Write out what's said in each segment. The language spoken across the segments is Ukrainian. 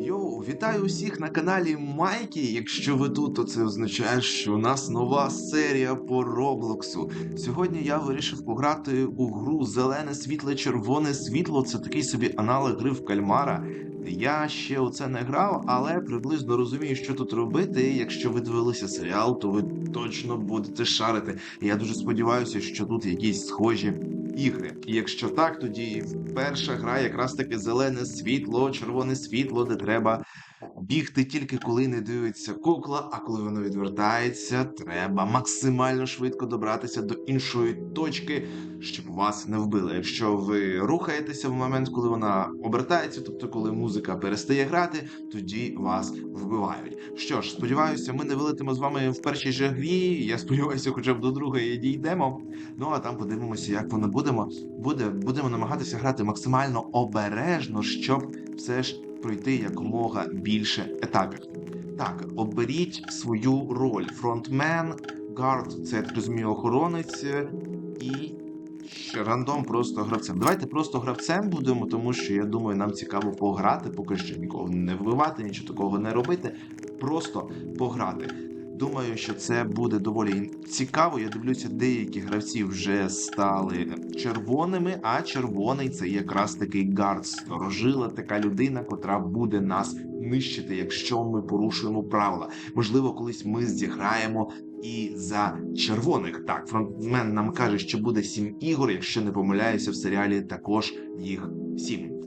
Йоу, вітаю усіх на каналі Майкі. Якщо ви тут, то це означає, що у нас нова серія по Роблоксу. Сьогодні я вирішив пограти у гру Зелене світло, червоне світло. Це такий собі аналог гри в кальмара. Я ще у це не грав, але приблизно розумію, що тут робити. Якщо ви дивилися серіал, то ви точно будете шарити. Я дуже сподіваюся, що тут якісь схожі ігри. І якщо так, тоді перша гра якраз таки зелене світло, червоне світло, де треба бігти тільки коли не дивиться кукла, а коли воно відвертається, треба максимально швидко добратися до іншої точки, щоб вас не вбили. Якщо ви рухаєтеся в момент, коли вона обертається, тобто коли музика перестає грати, тоді вас вбивають. Що ж, сподіваюся, ми не вилетимо з вами в першій же грі. Я сподіваюся, хоча б до другої дійдемо. Ну а там подивимося, як воно будемо. Буде, будемо намагатися грати максимально обережно, щоб все ж пройти якомога більше етапів. Так, оберіть свою роль. Фронтмен, гард, це я розумію, охоронець е, і рандом просто гравцем. Давайте просто гравцем будемо, тому що я думаю, нам цікаво пограти, поки що нікого не вбивати, нічого такого не робити. Просто пограти. Думаю, що це буде доволі цікаво. Я дивлюся, деякі гравці вже стали червоними, а червоний це якраз такий гард, сторожила, така людина, котра буде нас нищити, якщо ми порушуємо правила. Можливо, колись ми зіграємо і за червоних. Так, фронтмен нам каже, що буде сім ігор. Якщо не помиляюся, в серіалі також їх сім.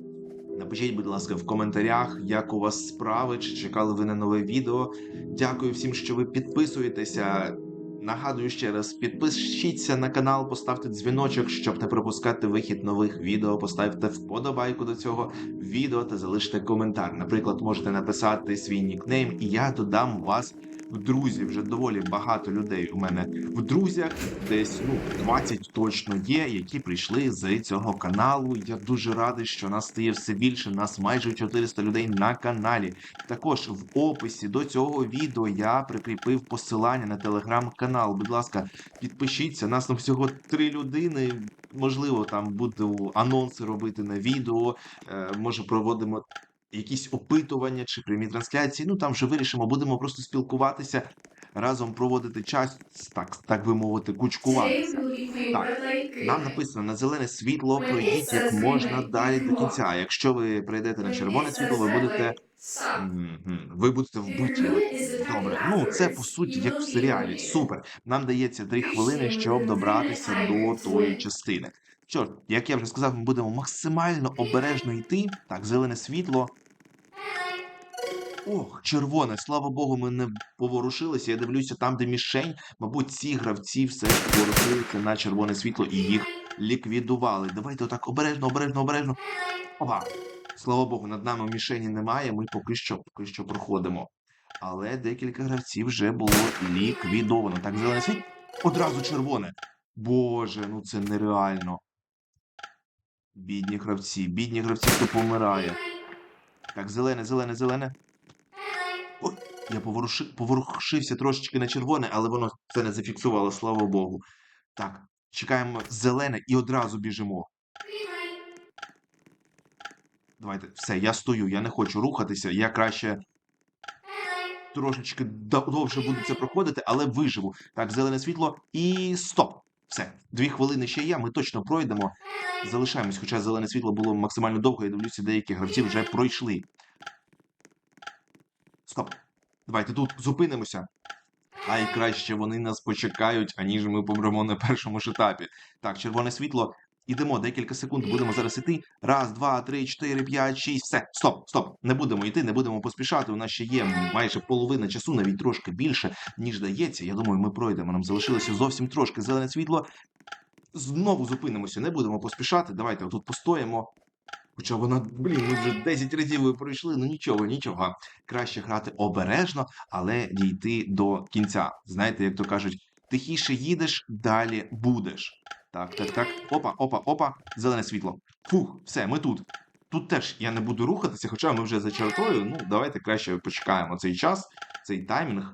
Напишіть, будь ласка, в коментарях, як у вас справи, чи чекали ви на нове відео. Дякую всім, що ви підписуєтеся. Нагадую ще раз, підпишіться на канал, поставте дзвіночок, щоб не пропускати вихід нових відео. Поставте вподобайку до цього відео та залиште коментар. Наприклад, можете написати свій нікнейм, і я додам вас в друзі. Вже доволі багато людей у мене в друзях. Десь ну 20 точно є, які прийшли з цього каналу. Я дуже радий, що нас стає все більше. Нас майже 400 людей на каналі. Також в описі до цього відео я прикріпив посилання на телеграм-канал. Будь ласка, підпишіться. Нас там всього три людини. Можливо, там буду анонси робити на відео. Е, може, проводимо якісь опитування чи прямі трансляції. Ну там вже вирішимо, будемо просто спілкуватися, разом проводити час, так, так би мовити, кучкуватися. Так, Нам написано на зелене світло пройдіть як можна далі до кінця. Якщо ви прийдете на червоне світло, ви будете. Ви будете вбиті. Добре, ну це по суті як в серіалі. Супер. Нам дається три хвилини, щоб добратися до тої частини. Що ж, як я вже сказав, ми будемо максимально обережно йти. Так, зелене світло. Ох, червоне, слава Богу, ми не поворушилися. Я дивлюся там, де мішень. Мабуть, ці гравці все поворушилися на червоне світло і їх ліквідували. Давайте отак обережно, обережно, обережно. Опа! Слава Богу, над нами мішені немає. Ми поки що поки що проходимо. Але декілька гравців вже було ліквідовано. Так, зелене світ одразу червоне. Боже, ну це нереально. Бідні гравці, бідні гравці, хто помирає. Так, зелене, зелене, зелене. Ой, я поворуши, поворушився трошечки на червоне, але воно це не зафіксувало, слава Богу. Так, чекаємо зелене і одразу біжимо. Давайте, все, я стою, я не хочу рухатися, я краще трошечки довше буду це проходити, але виживу. Так, зелене світло і стоп. Все, дві хвилини ще є, ми точно пройдемо. Залишаємось, хоча зелене світло було максимально довго, я дивлюся, деякі гравці вже пройшли. Стоп. Давайте тут зупинимося. Хай краще вони нас почекають, аніж ми помремо на першому ж етапі. Так, червоне світло. Ідемо декілька секунд, будемо зараз іти. Раз, два, три, чотири, п'ять, шість. Все, стоп, стоп. Не будемо йти, не будемо поспішати. У нас ще є майже половина часу, навіть трошки більше, ніж дається. Я думаю, ми пройдемо. Нам залишилося зовсім трошки зелене світло. Знову зупинимося, не будемо поспішати. Давайте отут постоїмо. Хоча вона, блін, ми вже 10 разів пройшли, ну нічого, нічого. Краще грати обережно, але дійти до кінця. Знаєте, як то кажуть, тихіше їдеш, далі будеш. Так, так, так. Опа, опа, опа, зелене світло. Фух, все, ми тут. Тут теж я не буду рухатися, хоча ми вже за чертою. Ну, давайте краще почекаємо цей час, цей таймінг.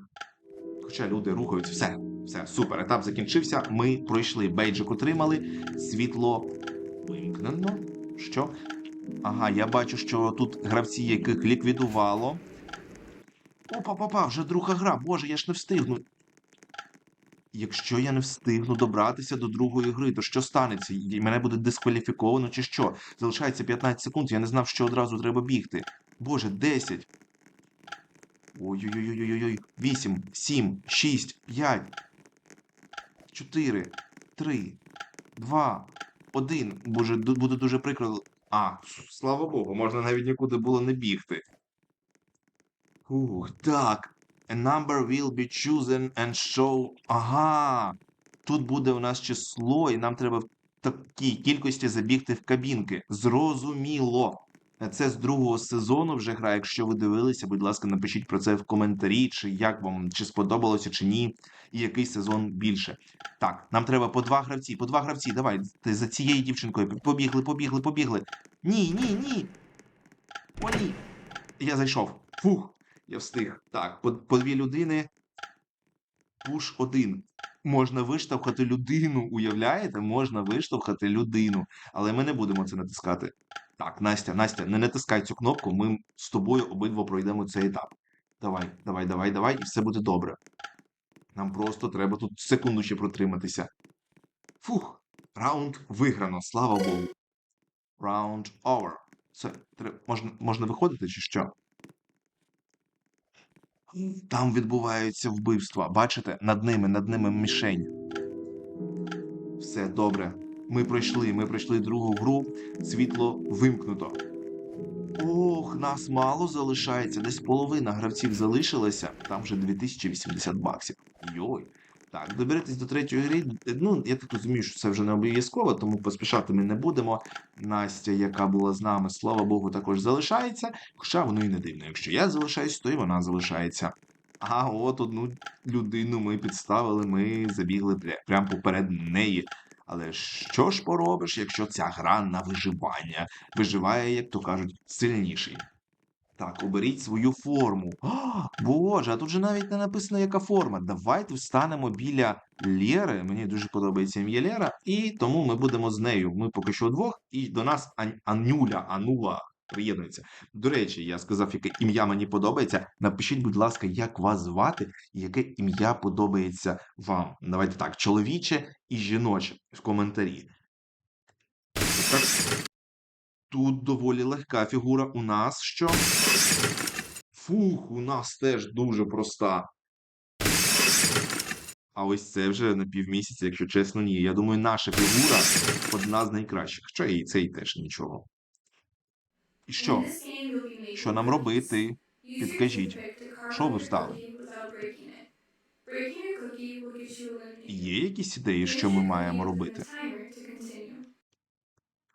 Хоча люди рухаються, все, все, супер. Етап закінчився. Ми пройшли. Бейджик отримали. Світло вимкнено. Що? Ага, я бачу, що тут гравці, яких ліквідувало. Опа, папа, вже друга гра. Боже, я ж не встигну. Якщо я не встигну добратися до другої гри, то що станеться? Мене буде дискваліфіковано чи що? Залишається 15 секунд, я не знав, що одразу треба бігти. Боже, 10. Ой-ой-ой-ой-ой. 8, 7, 6, 5, 4, 3, 2, 1. Боже, буде дуже прикро. А, слава Богу, можна навіть нікуди було не бігти. Ух, так. A number will be chosen and show. Ага. Тут буде у нас число, і нам треба в такій кількості забігти в кабінки. Зрозуміло. Це з другого сезону вже гра. Якщо ви дивилися, будь ласка, напишіть про це в коментарі, чи як вам, чи сподобалося, чи ні, і який сезон більше. Так, нам треба по два гравці, по два гравці. Давай, ти за цією дівчинкою. Побігли, побігли, побігли. Ні, ні, ні. О, ні. Я зайшов. Фух, я встиг. Так, по, по дві людини. Пуш один. Можна виштовхати людину, уявляєте? Можна виштовхати людину. Але ми не будемо це натискати. Так, Настя, Настя, не натискай цю кнопку, ми з тобою обидва пройдемо цей етап. Давай, давай, давай, давай, і все буде добре. Нам просто треба тут секунду ще протриматися. Фух, раунд виграно, слава Богу. Раунд. Все, тре- можна, можна виходити чи що? Там відбуваються вбивства. Бачите? Над ними, над ними мішень. Все добре. Ми пройшли, ми пройшли другу гру. Світло вимкнуто. Ох, нас мало залишається. Десь половина гравців залишилася. Там вже 2080 баксів. Йой. Так, доберетесь до третьої гри. Ну, я так розумію, що це вже не обов'язково, тому поспішати ми не будемо. Настя, яка була з нами, слава Богу, також залишається. Хоча воно і не дивно. Якщо я залишаюсь, то і вона залишається. А от одну людину ми підставили, ми забігли прямо поперед неї. Але що ж поробиш, якщо ця гра на виживання? Виживає, як то кажуть, сильніший. Так, оберіть свою форму. А, Боже, а тут же навіть не написано, яка форма. Давайте встанемо біля Лєри. Мені дуже подобається ім'я Лєра, і тому ми будемо з нею. Ми поки що вдвох, і до нас Анюля, Анула приєднується. До речі, я сказав, яке ім'я мені подобається. Напишіть, будь ласка, як вас звати і яке ім'я подобається вам. Давайте так, чоловіче і жіноче в коментарі. Так. Тут доволі легка фігура. У нас що? Фух, у нас теж дуже проста. А ось це вже на півмісяця, якщо чесно, ні. Я думаю, наша фігура одна з найкращих. Хоча і цей теж нічого. І що? Що нам робити? Підкажіть, що ви встали? Є Є якісь ідеї, що ми маємо робити?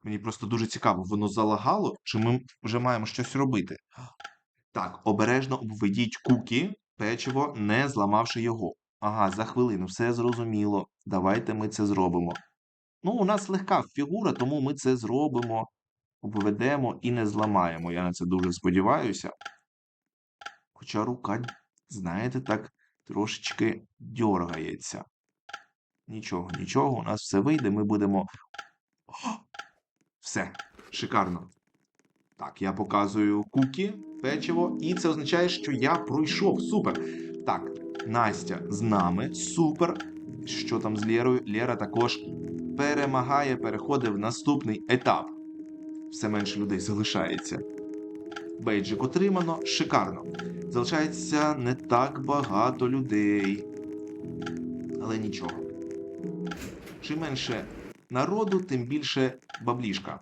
Мені просто дуже цікаво, воно залагало, чи ми вже маємо щось робити? Так, обережно обведіть куки, печиво, не зламавши його. Ага, за хвилину, все зрозуміло. Давайте ми це зробимо. Ну, у нас легка фігура, тому ми це зробимо, обведемо і не зламаємо. Я на це дуже сподіваюся. Хоча рука, знаєте, так трошечки дьоргається. Нічого, нічого, у нас все вийде, ми будемо. Все, шикарно. Так, я показую куки, печиво, і це означає, що я пройшов. Супер. Так, Настя з нами. Супер. Що там з Лєрою? Лєра також перемагає, переходить в наступний етап. Все менше людей залишається. Бейджик отримано. Шикарно. Залишається не так багато людей. Але нічого. Чим менше народу, тим більше баблішка.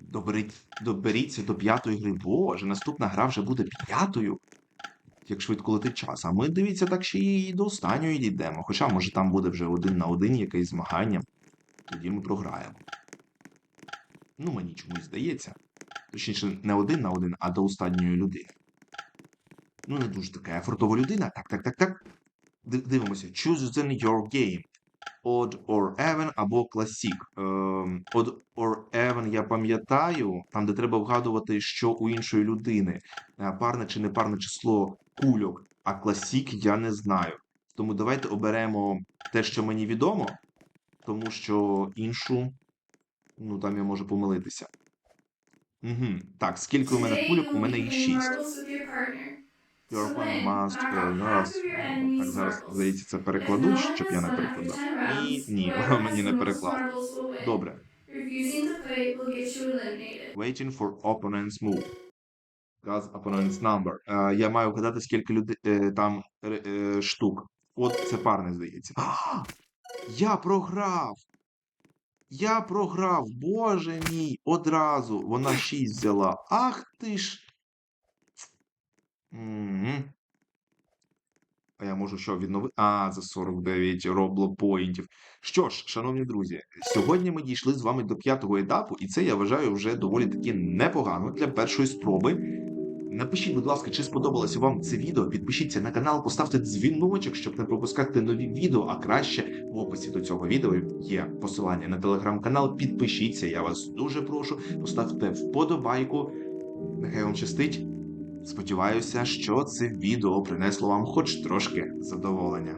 Доберіть, доберіться до п'ятої гри. Боже, наступна гра вже буде п'ятою. Як швидко летить час. А ми, дивіться, так ще і до останньої дійдемо. Хоча, може, там буде вже один на один якесь змагання. Тоді ми програємо. Ну, мені чомусь здається. Точніше, не один на один, а до останньої людини. Ну, не дуже така ефортова людина. Так, так, так, так. Дивимося. Choose then your game. Odd or even або Classic. Ем, Odd or even я пам'ятаю, там, де треба вгадувати, що у іншої людини. Е, Парне чи непарне число кульок. А Classic я не знаю. Тому давайте оберемо те, що мені відомо, тому що іншу, ну там я можу помилитися. Угу. Так, скільки у мене кульок? У мене їх шість. Your then, must uh, half зараз, так, здається, це If перекладу, no one щоб я не перекладав. 10 rounds, Ні, ні, мені не win. Добре. Waiting for opponent's move. Guess opponent's number. Е, я маю вгадати, скільки людей е, там е, е, штук. От це парне, здається. А! Я програв! Я програв! Боже мій! Одразу! Вона 6 взяла. Ах ти ж! А я можу що відновити? А, за 49 роблопоінтів. Що ж, шановні друзі, сьогодні ми дійшли з вами до п'ятого етапу, і це я вважаю вже доволі таки непогано для першої спроби. Напишіть, будь ласка, чи сподобалося вам це відео. Підпишіться на канал, поставте дзвіночок, щоб не пропускати нові відео. А краще в описі до цього відео є посилання на телеграм-канал. Підпишіться, я вас дуже прошу. Поставте вподобайку. Нехай вам щастить. Сподіваюся, що це відео принесло вам хоч трошки задоволення.